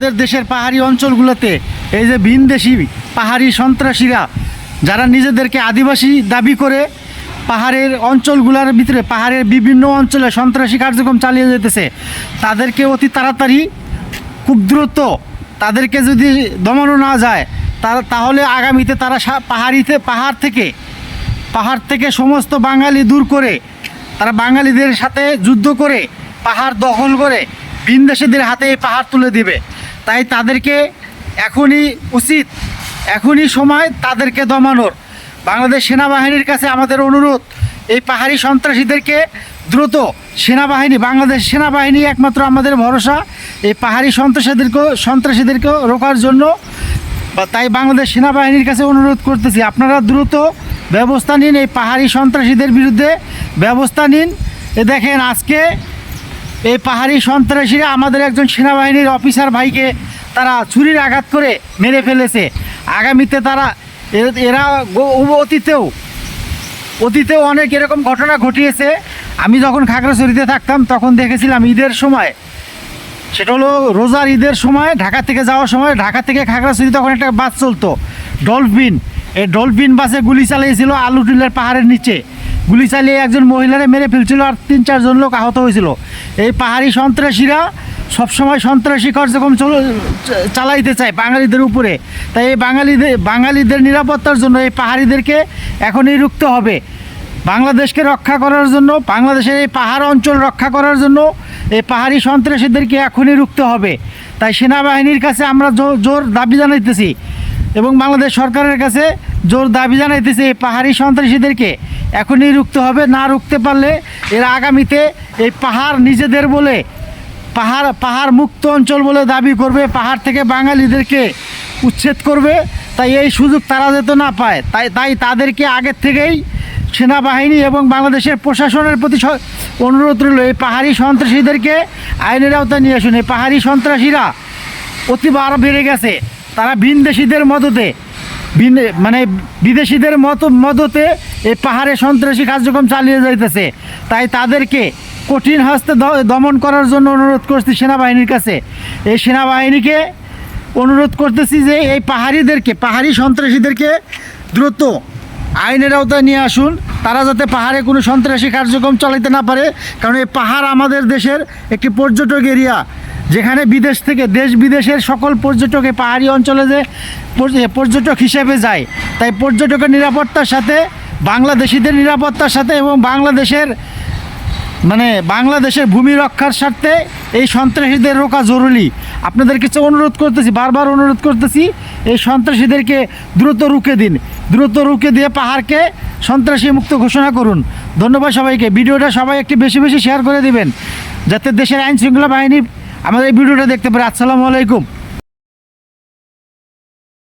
আমাদের দেশের পাহাড়ি অঞ্চলগুলোতে এই যে ভিনদেশি পাহাড়ি সন্ত্রাসীরা, যারা নিজেদেরকে আদিবাসী দাবি করে পাহাড়ের অঞ্চলগুলোর ভিতরে, পাহাড়ের বিভিন্ন অঞ্চলে সন্ত্রাসী কার্যক্রম চালিয়ে যেতেছে, তাদেরকে অতি তাড়াতাড়ি খুব দ্রুত তাদেরকে যদি দমানো না যায় তাহলে আগামীতে তারা পাহাড়িতে, পাহাড় থেকে পাহাড় থেকে সমস্ত বাঙালি দূর করে, তারা বাঙালিদের সাথে যুদ্ধ করে, পাহাড় দখল করে ভিনদেশীদের হাতে এই পাহাড় তুলে দিবে। তাই তাদেরকে এখনই উচিত, এখনই সময় তাদেরকে দমানোর। বাংলাদেশ সেনাবাহিনীর কাছে আমাদের অনুরোধ, এই পাহাড়ি সন্ত্রাসীদেরকে দ্রুত সেনাবাহিনী, বাংলাদেশ সেনাবাহিনী একমাত্র আমাদের ভরসা, এই পাহাড়ি সন্ত্রাসীদেরকেও সন্ত্রাসীদেরকেও রোকার জন্য। তাই বাংলাদেশ সেনাবাহিনীর কাছে অনুরোধ করতেছি, আপনারা দ্রুত ব্যবস্থা নিন এই পাহাড়ি সন্ত্রাসীদের বিরুদ্ধে, ব্যবস্থা নিন। এ দেখেন আজকে এই পাহাড়ি সন্ত্রাসীরা আমাদের একজন সেনাবাহিনীর অফিসার ভাইকে তারা ছুরির আঘাত করে মেরে ফেলেছে। আগামীতে তারা এরা অতীতেও অতীতেও অনেক এরকম ঘটনা ঘটিয়েছে। আমি যখন খাগড়াছড়িতে থাকতাম, তখন দেখেছিলাম ঈদের সময়, সেটা হলো রোজার ঈদের সময়, ঢাকা থেকে যাওয়ার সময়, ঢাকা থেকে খাগড়াছড়ি তখন একটা বাস চলতো, ডলফিন। এই ডলফিন বাসে গুলি চালিয়েছিল আলুটিলের পাহাড়ের নিচে। গুলি চালিয়ে একজন মহিলারে মেরে ফেলছিল আর তিন, চারজন লোক আহত হয়েছিল। এই পাহাড়ি সন্ত্রাসীরা সবসময় সন্ত্রাসী কার্যক্রম চল- চালাইতে চায় বাঙালিদের উপরে। তাই এই বাঙালিদের বাঙালিদের নিরাপত্তার জন্য এই পাহাড়িদেরকে এখনই রুখতে হবে। বাংলাদেশকে রক্ষা করার জন্য, বাংলাদেশের এই পাহাড় অঞ্চল রক্ষা করার জন্য এই পাহাড়ি সন্ত্রাসীদেরকে এখনই রুখতে হবে। তাই সেনাবাহিনীর কাছে আমরা জোর দাবি জানাইতেছি এবং বাংলাদেশ সরকারের কাছে জোর দাবি জানাইতেছি এই পাহাড়ি সন্ত্রাসীদেরকে। এখনই রুখতে হবে, না রুখতে পারলে এরা আগামীতে এই পাহাড় নিজেদের বলে, পাহাড় পাহাড় মুক্ত অঞ্চল বলে দাবি করবে, পাহাড় থেকে বাঙালিদেরকে উচ্ছেদ করবে। তাই এই সুযোগ তারা যেতে না পায়, তাই তাই তাদেরকে আগের থেকেই সেনাবাহিনী এবং বাংলাদেশের প্রশাসনের প্রতি অনুরোধ রইল, এই পাহাড়ি সন্ত্রাসীদেরকে আইনের আওতায় নিয়ে আসুন। এই পাহাড়ি সন্ত্রাসীরা অতিবার বেড়ে গেছে, তারা ভিনদেশীদের মদতে মানে বিদেশিদের মত, মদতে এই পাহাড়ে সন্ত্রাসী কার্যক্রম চালিয়ে যাইতেছে। তাই তাদেরকে কঠিন হস্তে দমন করার জন্য অনুরোধ করছি সেনাবাহিনীর কাছে। এই সেনাবাহিনীকে অনুরোধ করতেছি যে এই পাহাড়িদেরকে, পাহাড়ি সন্ত্রাসীদেরকে দ্রুত আইনের আওতায় নিয়ে আসুন। তারা যাতে পাহাড়ে কোনো সন্ত্রাসী কার্যক্রম চালাতে না পারে। কারণ এই পাহাড় আমাদের দেশের একটি পর্যটক এরিয়া। যেখানে বিদেশ থেকে, দেশ বিদেশের সকল পর্যটক পাহাড়ি অঞ্চলে যে পর্যটক হিসেবে যায়। তাই পর্যটকের নিরাপত্তার সাথে বাংলাদেশিদের নিরাপত্তার সাথে এবং বাংলাদেশের মানে বাংলাদেশের ভূমি রক্ষার স্বার্থে এই সন্ত্রাসীদের রোকা জরুরি। আপনাদের কিছু অনুরোধ করতেছি, বারবার অনুরোধ করতেছি, এই সন্ত্রাসীদেরকে দ্রুত রুখে দিন। দ্রুত রুখে দিয়ে পাহাড়কে সন্ত্রাসী মুক্ত ঘোষণা করুন। ধন্যবাদ সবাইকে। ভিডিওটা সবাই একটু বেশি বেশি শেয়ার করে দিবেন, যাতে দেশের আইন শৃঙ্খলা বাহিনী আমাদের এই ভিডিওটা দেখতে পারে। আসসালামু আলাইকুম।